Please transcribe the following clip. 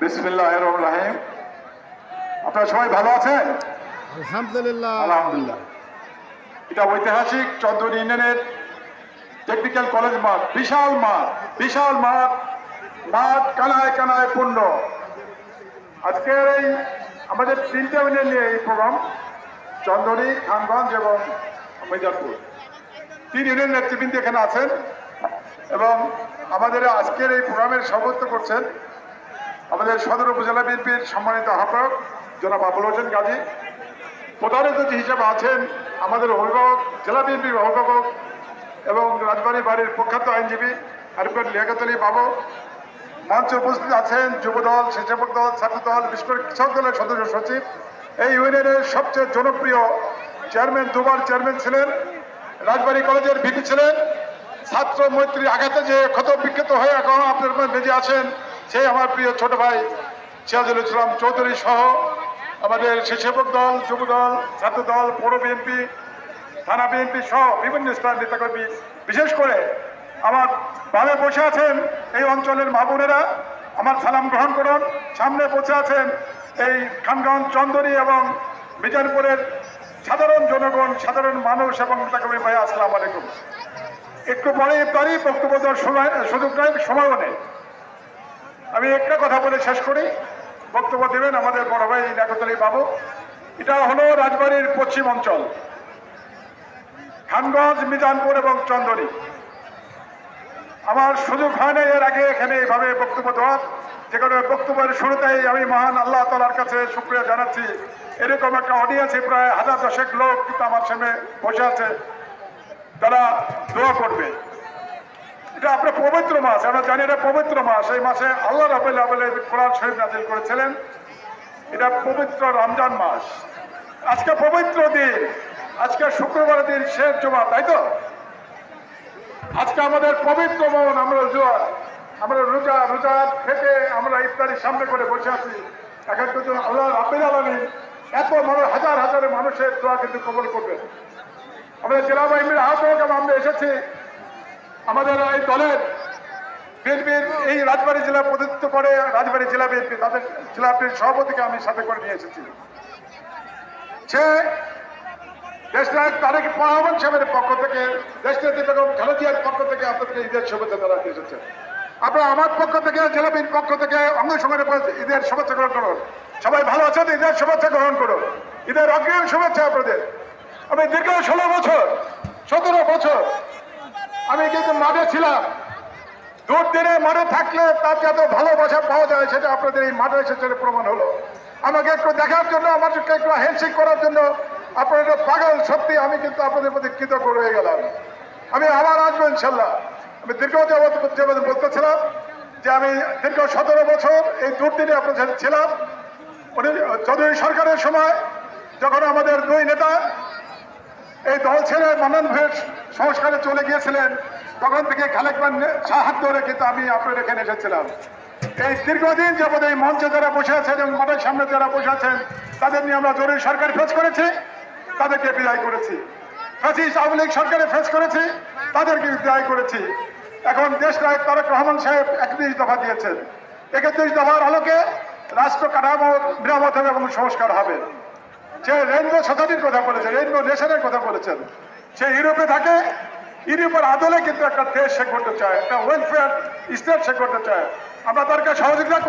বিসমিল্লাহ রাহিম আপনারা সবাই ভালো আছেন? আলহামদুলিল্লাহ। আলহামদুলিল্লাহ। এটা ঐতিহাসিক চন্দ্রন ইউনিয়নের টেকনিক্যাল কলেজ মাঠ বিশাল মাঠ বিশাল মাঠ মাঠ কানায় কানায় পূর্ণ। আজকের এই আমাদের তিনটে ইউনিয়ন নিয়ে এই প্রোগ্রাম চন্দনী খানগঞ্জ এবং মির্জাপুর। তিন ইউনিয়ন নেতৃবৃন্দ এখানে আছেন এবং আমাদের আজকের এই প্রোগ্রামের সভাপতিত্ব করছেন আমাদের সদর উপজেলা বিএনপির সম্মানিত আহ্বায়ক জনাব আবুল হোসেন গাজী। প্রধান অতিথি হিসেবে আছেন আমাদের অভিভাবক, জেলা বিএনপির অভিভাবক এবং রাজবাড়ী বাড়ির প্রখ্যাত আইনজীবী অ্যাডভোকেট লিয়াকত আলী বাবু। মঞ্চে উপস্থিত আছেন যুবদল স্বেচ্ছাসেবক দল, ছাত্র দল করে কৃষক দলের সদস্য সচিব। এই ইউনিয়নের সবচেয়ে জনপ্রিয় চেয়ারম্যান দুবার চেয়ারম্যান ছিলেন, রাজবাড়ী কলেজের ভিপি ছিলেন, ছাত্র মৈত্রী আঘাতে যে ক্ষত বিক্ষত হয়ে এখন আপনার বেঁচে আছেন সেই আমার প্রিয় ছোট ভাই সিরাজুল ইসলাম চৌধুরী সহ আমাদের স্বেচ্ছাসেবক দল, যুব দল, ছাত্র দল, পৌর বিএনপি থানা বিএনপি সহ বিভিন্ন স্তর নেতাকর্মী, বিশেষ করে আমার বামে বসে আছেন এই অঞ্চলের মা বোনেরা, আমার সালাম গ্রহণ করুন। সামনে বসে আছেন এই খানগঞ্জ চন্দনী এবং মিজানপুরের সাধারণ জনগণ, সাধারণ মানুষ এবং নেতাকর্মী ভাই, আসসালাম আলাইকুম। একটু পরে তারই বক্তব্য দেওয়ার সময় সুযোগ নেই, সময়ও নেই। আমি একটা কথা বলে শেষ করি। বক্তব্য দেবেন আমাদের বড় ভাই নাগতলী বাবু। এটা হলো রাজবাড়ির পশ্চিম অঞ্চল। খানগঞ্জ মিজানপুর এবং চন্দনী। আমার সুযোগ হয় না এর আগে এখানে এইভাবে বক্তব্য দেওয়ার। যে কোনো বক্তব্যের শুরুতেই আমি মহান আল্লাহ তালার কাছে শুক্রিয়া জানাচ্ছি। এরকম একটা অডিয়েন্সে প্রায় হাজার দশেক লোক কিন্তু আমার সামনে বসে আছে। তারা দোয়া করবে। এটা আপনার পবিত্র মাস, আমরা জানি এটা পবিত্র মাস। এই মাসে আল্লাহ রাবেল আবেল কোরআন শরীফ নাজিল করেছিলেন। এটা পবিত্র রমজান মাস। আজকে পবিত্র দিন। আজকে শুক্রবার দিন শেষ জমা তাই তো? আজকে আমাদের পবিত্র মন, আমরা জোয়া আমরা রোজা রোজা থেকে আমরা ইফতারির সামনে করে বসে আছি। এখন কিন্তু আল্লাহ রাবেল আলমী এত মানুষ, হাজার হাজার মানুষের দোয়া কিন্তু কবল করবে আমাদের জেলা বাহিনীর এবং আমরা এসেছি। আমাদের এই দলের বিএনপির এই রাজবাড়ি জেলা প্রতিনিধিত্ব করে রাজবাড়ি জেলা বিএনপি, তাদের জেলা বিএনপির সভাপতিকে আমি সাথে করে নিয়ে এসেছি। সে দেশনায়ক তারেক রহমান সাহেবের পক্ষ থেকে, দেশনেত্রী বেগম খালেদিয়ার পক্ষ থেকে আপনাদেরকে ঈদের শুভেচ্ছা জানাতে এসেছে। আপনারা আমার পক্ষ থেকে, জেলা বিএনপির পক্ষ থেকে অঙ্গ সঙ্গে ঈদের শুভেচ্ছা গ্রহণ করুন। সবাই ভালো আছেন? ঈদের শুভেচ্ছা গ্রহণ করুন। ঈদের অগ্রিম শুভেচ্ছা আপনাদের। আমি দীর্ঘ ষোলো বছর সতেরো বছর আমি কিন্তু মাঠে ছিলাম দূর দিনে মাঠে থাকলে তার যত ভালোবাসা পাওয়া যায়, সেটা আপনাদের এই মাঠে এসে সেটা প্রমাণ হলো। আমাকে একটু দেখার জন্য আমাকে একটু হ্যান্ডশেক করার জন্য। একটু পাগল, সত্যি, আমি কিন্তু আপনাদের প্রতি কৃতজ্ঞ রয়ে গেলাম। আমি আবার আসব, ইনশাল্লাহ। আমি দীর্ঘ যাবৎ বলতেছিলাম যে আমি দীর্ঘ সতেরো বছর এই দুর্দিনে আপনার সাথে ছিলাম। চৌধুরী সরকারের সময়, যখন আমাদের দুই নেতা এই দল ছেড়ে মানন ভেট সংস্কারে চলে গিয়েছিলেন। তখন থেকে খালেকমান সাহায্য ধরে কিন্তু আমি আপনার এখানে এসেছিলাম। এই দীর্ঘদিন যাবৎ এই মঞ্চে যারা বসে আছেন এবং মাঠের সামনে যারা বসে আছেন, তাদের নিয়ে আমরা জরুরি সরকার ফেস করেছি, তাদেরকে বিদায় করেছি। ফ্যাসিস্ট আওয়ামী লীগ সরকারে ফেস করেছি, তাদেরকে বিদায় করেছি। এখন দেশ নায়ক তারেক রহমান সাহেব একত্রিশ দফা দিয়েছেন। একত্রিশ দফার আলোকে রাষ্ট্র কাঠামো মেরামত হবে এবং সংস্কার হবে। সে রেইনবো সোসাইটির কথা বলেছেন রেইনবো নেশনের কথা বলেছেন। সে ইউরোপে থাকে, ইউরোপের আদলে কিন্তু একটা দেশ সে করতে চায়, একটা ওয়েলফেয়ার স্টেট সে করতে চায়। আমরা তার সহযোগিতা